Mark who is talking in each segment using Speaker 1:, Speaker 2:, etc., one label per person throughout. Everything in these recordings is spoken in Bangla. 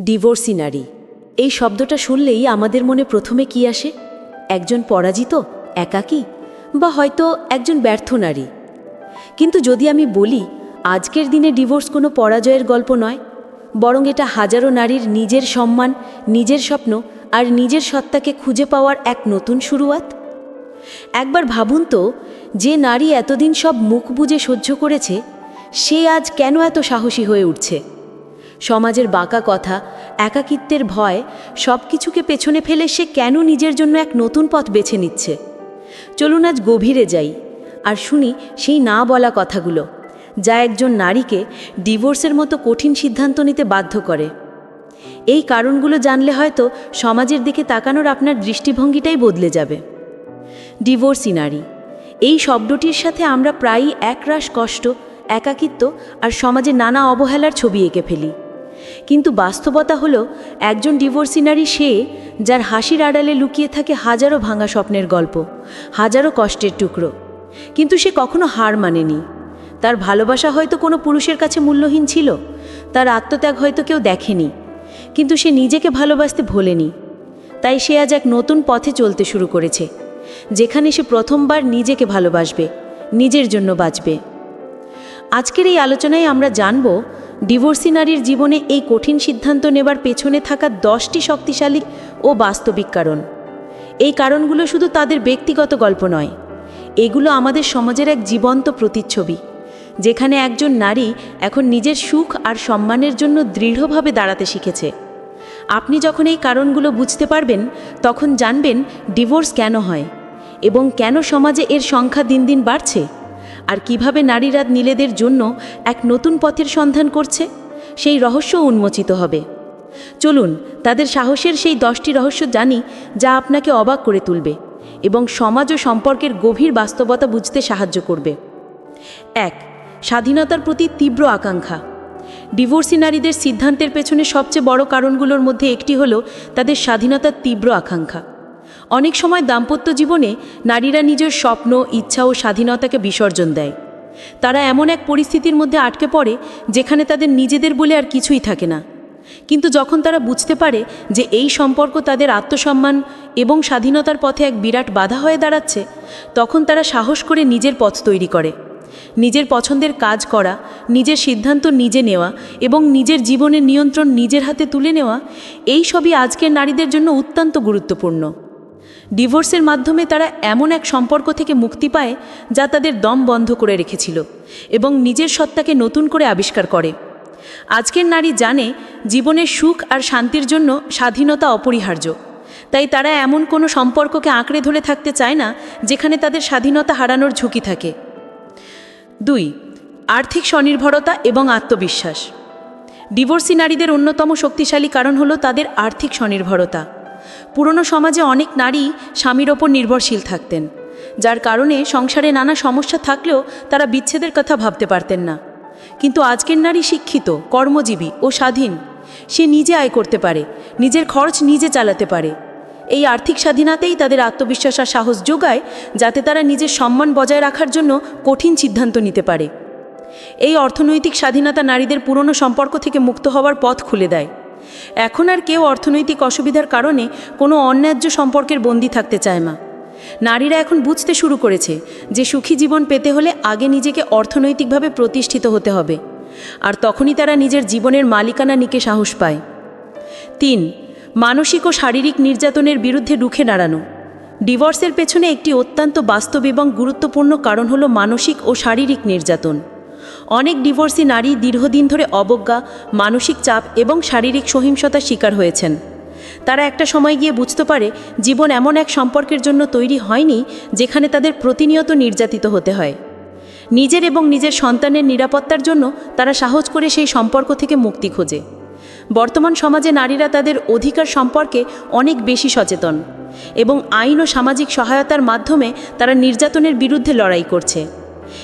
Speaker 1: ডিভোর্সি নারী। এই শব্দটা শুনলেই আমাদের মনে প্রথমে কি আসে? একজন পরাজিত, একাকী? বা হয়তো একজন ব্যর্থ নারী? কিন্তু যদি আমি বলি, আজকের দিনে ডিভোর্স কোনো পরাজয়ের গল্প নয়, বরং এটা হাজারো নারীর নিজের সম্মান, নিজের স্বপ্ন আর নিজের সত্তাকে খুঁজে পাওয়ার এক নতুন শুরুয়াত? একবার ভাবুন তো, যে নারী এতদিন সব মুখ বুজে সহ্য করেছে, সে আজ কেন এত সাহসী হয়ে উঠছে? সমাজের বাঁকা কথা, একাকিত্বের ভয় সব কিছুকে পেছনে ফেলে সে কেন নিজের জন্য এক নতুন পথ বেছে নিচ্ছে? চলুন আজ গভীরে যাই। আর শুনি সেই না বলা কথাগুলো, যা একজন নারীকে ডিভোর্সের মতো কঠিন সিদ্ধান্ত নিতে বাধ্য করে। এই কারণগুলো জানলে হয়তো সমাজের দিকে তাকানোর আপনার দৃষ্টিভঙ্গিটাই বদলে যাবে। ডিভোর্সি নারী, এই শব্দটির সাথে আমরা প্রায়ই একরাশ কষ্ট, একাকিত্ব আর সমাজে নানা অবহেলার ছবি এঁকে ফেলি। কিন্তু বাস্তবতা হলো, একজন ডিভোর্সিনারি সে, যার হাসির আড়ালে লুকিয়ে থাকে হাজারো ভাঙা স্বপ্নের গল্প, হাজারো কষ্টের টুকরো। কিন্তু সে কখনো হার মানেনি। তার ভালোবাসা হয়তো কোনো পুরুষের কাছে মূল্যহীন ছিল, তার আত্মত্যাগ হয়তো কেউ দেখেনি, কিন্তু সে নিজেকে ভালোবাসতে ভোলেনি। তাই সে আজ এক নতুন পথে চলতে শুরু করেছে, যেখানে সে প্রথমবার নিজেকে ভালোবাসবে, নিজের জন্য বাঁচবে। আজকের এই আলোচনায় আমরা জানব ডিভোর্সি নারীর জীবনে এই কঠিন সিদ্ধান্ত নেবার পেছনে থাকা দশটি শক্তিশালী ও বাস্তবিক কারণ। এই কারণগুলো শুধু তাদের ব্যক্তিগত গল্প নয়, এগুলো আমাদের সমাজের এক জীবন্ত প্রতিচ্ছবি, যেখানে একজন নারী এখন নিজের সুখ আর সম্মানের জন্য দৃঢ়ভাবে দাঁড়াতে শিখেছে। আপনি যখন এই কারণগুলো বুঝতে পারবেন, তখন জানবেন ডিভোর্স কেন হয় এবং কেন সমাজে এর সংখ্যা দিন দিন বাড়ছে। আর কীভাবে নারীরা নীলেদের জন্য এক নতুন পথের সন্ধান করছে, সেই রহস্য উন্মোচিত হবে। চলুন, তাদের সাহসের সেই দশটি রহস্য জানি যা আপনাকে অবাক করে তুলবে এবং সমাজ ও সম্পর্কের গভীর বাস্তবতা বুঝতে সাহায্য করবে। এক, স্বাধীনতার প্রতি তীব্র আকাঙ্ক্ষা। ডিভোর্সি নারীদের সিদ্ধান্তের পেছনে সবচেয়ে বড় কারণগুলোর মধ্যে একটি হলো তাদের স্বাধীনতার তীব্র আকাঙ্ক্ষা। অনেক সময় দাম্পত্য জীবনে নারীরা নিজের স্বপ্ন, ইচ্ছা ও স্বাধীনতাকে বিসর্জন দেয়। তারা এমন এক পরিস্থিতির মধ্যে আটকে পড়ে যেখানে তাদের নিজেদের বলে আর কিছুই থাকে না। কিন্তু যখন তারা বুঝতে পারে যে এই সম্পর্ক তাদের আত্মসম্মান এবং স্বাধীনতার পথে এক বিরাট বাধা হয়ে দাঁড়াচ্ছে, তখন তারা সাহস করে নিজের পথ তৈরি করে। নিজের পছন্দের কাজ করা, নিজের সিদ্ধান্ত নিজে নেওয়া এবং নিজের জীবনের নিয়ন্ত্রণ নিজের হাতে তুলে নেওয়া, এই সবই আজকের নারীদের জন্য অত্যন্ত গুরুত্বপূর্ণ। ডিভোর্সের মাধ্যমে তারা এমন এক সম্পর্ক থেকে মুক্তি পায় যা তাদের দম বন্ধ করে রেখেছিল এবং নিজের সত্তাকে নতুন করে আবিষ্কার করে। আজকের নারী জানে জীবনের সুখ আর শান্তির জন্য স্বাধীনতা অপরিহার্য। তাই তারা এমন কোনো সম্পর্ককে আঁকড়ে ধরে থাকতে চায় না যেখানে তাদের স্বাধীনতা হারানোর ঝুঁকি থাকে। দুই, আর্থিক স্বনির্ভরতা এবং আত্মবিশ্বাস। ডিভোর্সি নারীদের অন্যতম শক্তিশালী কারণ হলো তাদের আর্থিক স্বনির্ভরতা। পুরনো সমাজে অনেক নারী স্বামীর ওপর নির্ভরশীল থাকতেন, যার কারণে সংসারে নানা সমস্যা থাকলেও তারা বিচ্ছেদের কথা ভাবতে পারতেন না। কিন্তু আজকের নারী শিক্ষিত, কর্মজীবী ও স্বাধীন, সে নিজে আয় করতে পারে, নিজের খরচ নিজে চালাতে পারে। এই আর্থিক স্বাধীনতাই তাদের আত্মবিশ্বাস আর সাহস যোগায়, যাতে তারা নিজের সম্মান বজায় রাখার জন্য কঠিন সিদ্ধান্ত নিতে পারে। এই অর্থনৈতিক স্বাধীনতা নারীদের পুরনো সম্পর্ক থেকে মুক্ত হওয়ার পথ খুলে দেয়। এখন আর কেউ অর্থনৈতিক অসুবিধার কারণে কোনো অন্যায্য সম্পর্কের বন্দী থাকতে চায় না। নারীরা এখন বুঝতে শুরু করেছে যে সুখী জীবন পেতে হলে আগে নিজেকে অর্থনৈতিকভাবে প্রতিষ্ঠিত হতে হবে, আর তখনই তারা নিজের জীবনের মালিকানা নিকে সাহস পায়। তিন, মানসিক ও শারীরিক নির্যাতনের বিরুদ্ধে রুখে দাঁড়ানো। ডিভোর্সের পেছনে একটি অত্যন্ত বাস্তব এবং গুরুত্বপূর্ণ কারণ হলো মানসিক ও শারীরিক নির্যাতন। অনেক ডিভোর্সি নারী দীর্ঘদিন ধরে অবজ্ঞা, মানসিক চাপ এবং শারীরিক সহিংসতার শিকার হয়েছেন। তারা একটা সময় গিয়ে বুঝতে পারে জীবন এমন এক সম্পর্কের জন্য তৈরি হয়নি যেখানে তাদের প্রতিনিয়ত নির্যাতিত হতে হয়। নিজের এবং নিজের সন্তানের নিরাপত্তার জন্য তারা সাহস করে সেই সম্পর্ক থেকে মুক্তি খোঁজে। বর্তমান সমাজে নারীরা তাদের অধিকার সম্পর্কে অনেক বেশি সচেতন এবং আইন ও সামাজিক সহায়তার মাধ্যমে তারা নির্যাতনের বিরুদ্ধে লড়াই করছে।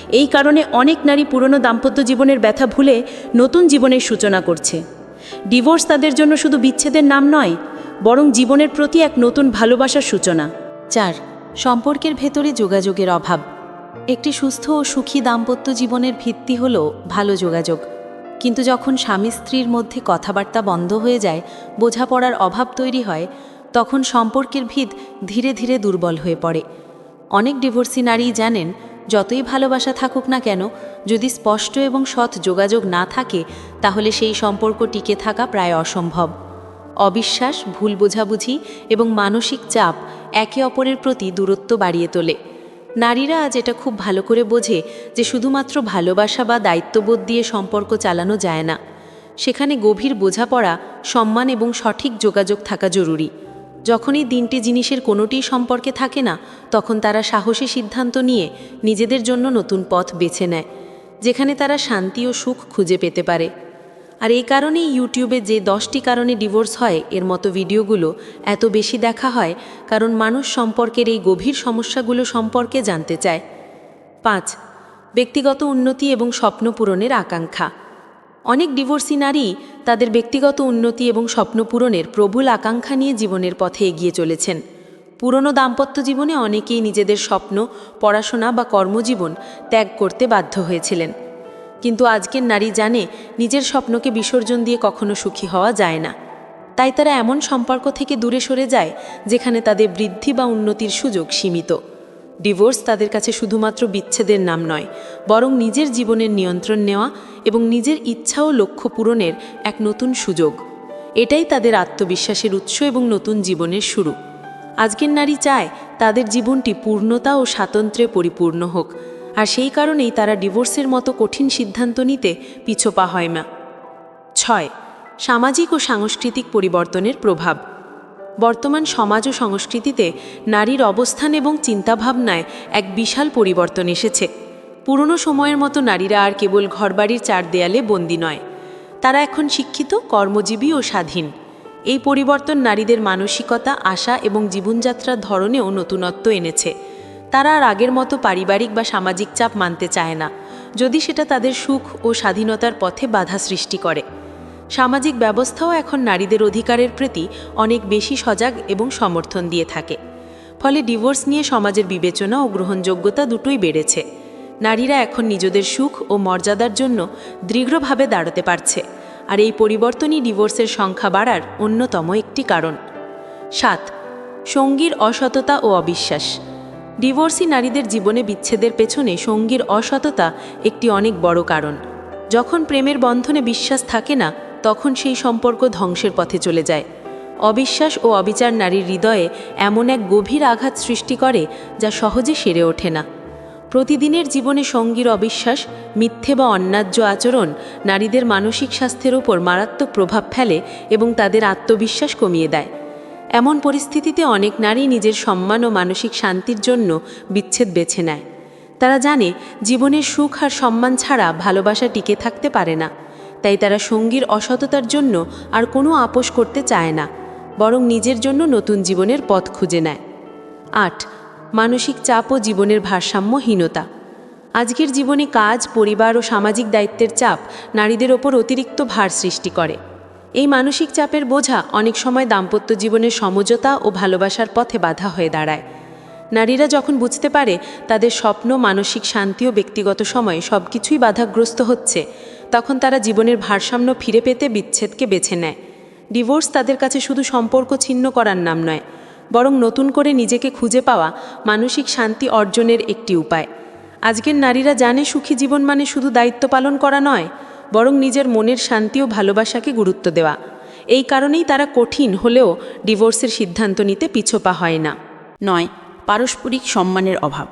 Speaker 1: এই কারণে অনেক নারী পুরনো দাম্পত্য জীবনের ব্যথা ভুলে নতুন জীবনের সূচনা করছে। ডিভোর্স তাদের জন্য শুধু বিচ্ছেদের নাম নয়, বরং জীবনের প্রতি এক নতুন ভালোবাসার সূচনা।
Speaker 2: চার, সম্পর্কের ভেতরে যোগাযোগের অভাব। একটি সুস্থ ও সুখী দাম্পত্য জীবনের ভিত্তি হল ভালো যোগাযোগ। কিন্তু যখন স্বামী স্ত্রীর মধ্যে কথাবার্তা বন্ধ হয়ে যায়, বোঝাপড়ার অভাব তৈরি হয়, তখন সম্পর্কের ভিত ধীরে ধীরে দুর্বল হয়ে পড়ে। অনেক ডিভোর্সি নারী জানেন যতই ভালোবাসা থাকুক না কেন, যদি স্পষ্ট এবং সৎ যোগাযোগ না থাকে, তাহলে সেই সম্পর্ক টিকে থাকা প্রায় অসম্ভব। অবিশ্বাস, ভুল বোঝাবুঝি এবং মানসিক চাপ একে অপরের প্রতি দূরত্ব বাড়িয়ে তোলে। নারীরা আজ এটা খুব ভালো করে বোঝে যে শুধুমাত্র ভালোবাসা বা দায়িত্ববোধ দিয়ে সম্পর্ক চালানো যায় না। সেখানে গভীর বোঝাপড়া, সম্মান এবং সঠিক যোগাযোগ থাকা জরুরি। যখনই তিনটি জিনিসের কোনোটিই সম্পর্কে থাকে না, তখন তারা সাহসী সিদ্ধান্ত নিয়ে নিজেদের জন্য নতুন পথ বেছে নেয়, যেখানে তারা শান্তি ও সুখ খুঁজে পেতে পারে। আর এই কারণেই ইউটিউবে যে দশটি কারণে ডিভোর্স হয়, এর মতো ভিডিওগুলো এত বেশি দেখা হয়, কারণ মানুষ সম্পর্কের এই গভীর সমস্যাগুলো সম্পর্কে জানতে চায়। পাঁচ, ব্যক্তিগত উন্নতি এবং স্বপ্ন পূরণের আকাঙ্ক্ষা। অনেক ডিভোর্সি নারী তাদের ব্যক্তিগত উন্নতি এবং স্বপ্ন পূরণের প্রবল আকাঙ্ক্ষা নিয়ে জীবনের পথে এগিয়ে চলেছেন। পুরনো দাম্পত্য জীবনে অনেকেই নিজেদের স্বপ্ন, পড়াশোনা বা কর্মজীবন ত্যাগ করতে বাধ্য হয়েছিলেন। কিন্তু আজকের নারী জানে নিজের স্বপ্নকে বিসর্জন দিয়ে কখনো সুখী হওয়া যায় না। তাই তারা এমন সম্পর্ক থেকে দূরে সরে যায়, যেখানে তাদের বৃদ্ধি বা উন্নতির সুযোগ সীমিত। ডিভোর্স তাদের কাছে শুধুমাত্র বিচ্ছেদের নাম নয়, বরং নিজের জীবনের নিয়ন্ত্রণ নেওয়া এবং নিজের ইচ্ছা ও লক্ষ্য পূরণের এক নতুন সুযোগ। এটাই তাদের আত্মবিশ্বাসের উৎস এবং নতুন জীবনের শুরু। আজকের নারী চায় তাদের জীবনটি পূর্ণতা ও স্বাতন্ত্র্যে পরিপূর্ণ হোক, আর সেই কারণেই তারা ডিভোর্সের মতো কঠিন সিদ্ধান্ত নিতে পিছোপা হয় না। ছয়, সামাজিক ও সাংস্কৃতিক পরিবর্তনের প্রভাব। বর্তমান সমাজ ও সংস্কৃতিতে নারীর অবস্থান এবং চিন্তাভাবনায় এক বিশাল পরিবর্তন এসেছে। পুরনো সময়ের মতো নারীরা আর কেবল ঘরবাড়ির চার দেয়ালে বন্দী নয়। তারা এখন শিক্ষিত, কর্মজীবী ও স্বাধীন। এই পরিবর্তন নারীদের মানসিকতা, আশা এবং জীবনযাত্রার ধরনেও নতুনত্ব এনেছে। তারা আর আগের মতো পারিবারিক বা সামাজিক চাপ মানতে চায় না, যদি সেটা তাদের সুখ ও স্বাধীনতার পথে বাধা সৃষ্টি করে। সামাজিক ব্যবস্থাও এখন নারীদের অধিকারের প্রতি অনেক বেশি সজাগ এবং সমর্থন দিয়ে থাকে। ফলে ডিভোর্স নিয়ে সমাজের বিবেচনা ও গ্রহণযোগ্যতা দুটোই বেড়েছে। নারীরা এখন নিজেদের সুখ ও মর্যাদার জন্য দৃঢ়ভাবে দাঁড়াতে পারছে, আর এই পরিবর্তনই ডিভোর্সের সংখ্যা বাড়ার অন্যতম একটি কারণ। সাত, সঙ্গীর অসততা ও অবিশ্বাস। ডিভোর্সি নারীদের জীবনে বিচ্ছেদের পেছনে সঙ্গীর অসততা একটি অনেক বড় কারণ। যখন প্রেমের বন্ধনে বিশ্বাস থাকে না তখন সেই সম্পর্ক ধ্বংসের পথে চলে যায়। অবিশ্বাস ও অবিচার নারীর হৃদয়ে এমন এক গভীর আঘাত সৃষ্টি করে যা সহজে সেরে ওঠে না। প্রতিদিনের জীবনে সঙ্গীর অবিশ্বাস, মিথ্যে বা অন্যায্য আচরণ নারীদের মানসিক স্বাস্থ্যের উপর মারাত্মক প্রভাব ফেলে এবং তাদের আত্মবিশ্বাস কমিয়ে দেয়। এমন পরিস্থিতিতে অনেক নারী নিজের সম্মান ও মানসিক শান্তির জন্য বিচ্ছেদ বেছে নেয়। তারা জানে জীবনের সুখ আর সম্মান ছাড়া ভালোবাসা টিকে থাকতে পারে না। তাই তারা সঙ্গীর অসততার জন্য আর কোনো আপোষ করতে চায় না, বরং নিজের জন্য নতুন জীবনের পথ খুঁজে নেয়। আট, মানসিক চাপ ও জীবনের ভারসাম্যহীনতা। আজকের জীবনে কাজ, পরিবার ও সামাজিক দায়িত্বের চাপ নারীদের ওপর অতিরিক্ত ভার সৃষ্টি করে। এই মানসিক চাপের বোঝা অনেক সময় দাম্পত্য জীবনের সমঝোতা ও ভালোবাসার পথে বাধা হয়ে দাঁড়ায়। নারীরা যখন বুঝতে পারে তাদের স্বপ্ন, মানসিক শান্তি ও ব্যক্তিগত সময়ে সব কিছুই বাধাগ্রস্ত হচ্ছে তখন তারা জীবনের ভারসাম্য ফিরে পেতে বিচ্ছেদকে বেছে নেয়। ডিভোর্স তাদের কাছে শুধু সম্পর্ক ছিন্ন করার নাম নয়, বরং নতুন করে নিজেকে খুঁজে পাওয়া মানসিক শান্তি অর্জনের একটি উপায়। আজকের নারীরা জানে সুখী জীবন মানে শুধু দায়িত্ব পালন করা নয়, বরং নিজের মনের শান্তি ও ভালোবাসাকে গুরুত্ব দেওয়া। এই কারণেই তারা কঠিন হলেও ডিভোর্সের সিদ্ধান্ত নিতে পিছোপা হয় না। নয়, পারস্পরিক সম্মানের অভাব।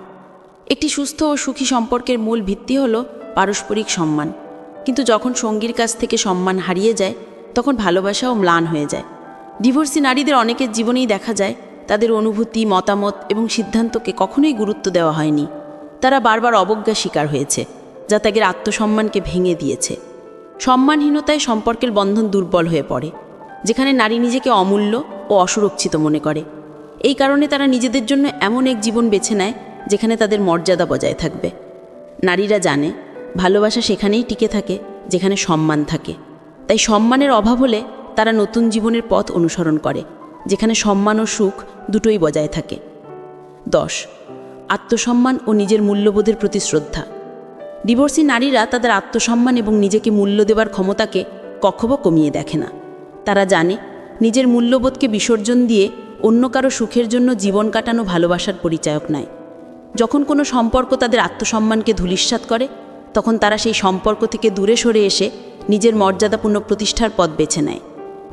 Speaker 2: একটি সুস্থ ও সুখী সম্পর্কের মূল ভিত্তি হল পারস্পরিক সম্মান। কিন্তু যখন সঙ্গীর কাছ থেকে সম্মান হারিয়ে যায়, তখন ভালোবাসাও ম্লান হয়ে যায়। ডিভোর্সি নারীদের অনেকের জীবনেই দেখা যায়, তাদের অনুভূতি, মতামত এবং সিদ্ধান্তকে কখনোই গুরুত্ব দেওয়া হয়নি। তারা বারবার অবজ্ঞা শিকার হয়েছে, যা তাদের আত্মসম্মানকে ভেঙে দিয়েছে। সম্মানহীনতায় সম্পর্কের বন্ধন দুর্বল হয়ে পড়ে, যেখানে নারী নিজেকে অমূল্য ও অসুরক্ষিত মনে করে। এই কারণে তারা নিজেদের জন্য এমন এক জীবন বেছে নেয়, যেখানে তাদের মর্যাদা বজায় থাকবে। নারীরা জানে ভালোবাসা সেখানেই টিকে থাকে, যেখানে সম্মান থাকে। তাই সম্মানের অভাব হলে তারা নতুন জীবনের পথ অনুসরণ করে, যেখানে সম্মান ও সুখ দুটোই বজায় থাকে। দশ, আত্মসম্মান ও নিজের মূল্যবোধের প্রতি শ্রদ্ধা। ডিভোর্সি নারীরা তাদের আত্মসম্মান এবং নিজেকে মূল্য দেবার ক্ষমতাকে কখনো কমিয়ে দেখে না। তারা জানে, নিজের মূল্যবোধকে বিসর্জন দিয়ে অন্য কারও সুখের জন্য জীবন কাটানো ভালোবাসার পরিচায়ক নয়। যখন কোনো সম্পর্ক তাদের আত্মসম্মানকে ধূলিস্বাত করে তখন তারা সেই সম্পর্ক থেকে দূরে সরে এসে নিজের মর্যাদাপূর্ণ প্রতিষ্ঠার পথ বেছে নেয়।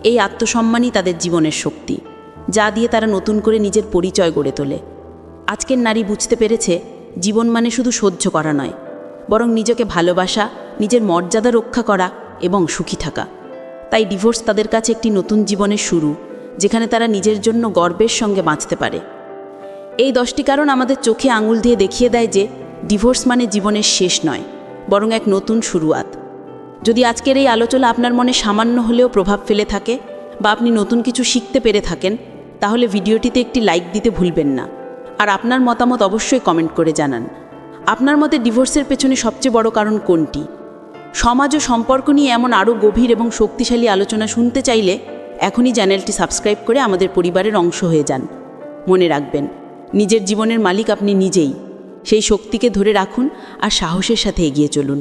Speaker 2: এই আত্মসম্মানই তাদের জীবনের শক্তি, যা দিয়ে তারা নতুন করে নিজের পরিচয় গড়ে তোলে। আজকের নারী বুঝতে পেরেছে, জীবন মানে শুধু সহ্য করা নয়, বরং নিজেকে ভালোবাসা, নিজের মর্যাদা রক্ষা করা এবং সুখী থাকা। তাই ডিভোর্স তাদের কাছে একটি নতুন জীবনের শুরু, যেখানে তারা নিজের জন্য গর্বের সঙ্গে বাঁচতে পারে। এই দশটি কারণ আমাদের চোখে আঙুল দিয়ে দেখিয়ে দেয় যে, ডিভোর্স মানে জীবনের শেষ নয়। বরং এক নতুন শুরুয়াত। যদি আজকের এই আলোচনা আপনার মনে সামান্য হলেও প্রভাব ফেলে থাকে বা আপনি নতুন কিছু শিখতে পেরে থাকেন, তাহলে ভিডিওটিতে একটি লাইক দিতে ভুলবেন না। আর আপনার মতামত অবশ্যই কমেন্ট করে জানান। আপনার মতে ডিভোর্সের পেছনে সবচেয়ে বড় কারণ কোনটি? সমাজ ও সম্পর্ক নিয়ে এমন আরও গভীর এবং শক্তিশালী আলোচনা শুনতে চাইলে এখনই চ্যানেলটি সাবস্ক্রাইব করে আমাদের পরিবারের অংশ হয়ে যান। মনে রাখবেন, নিজের জীবনের মালিক আপনি নিজেই। সেই শক্তিকে ধরে রাখুন আর সাহসের সাথে এগিয়ে চলুন।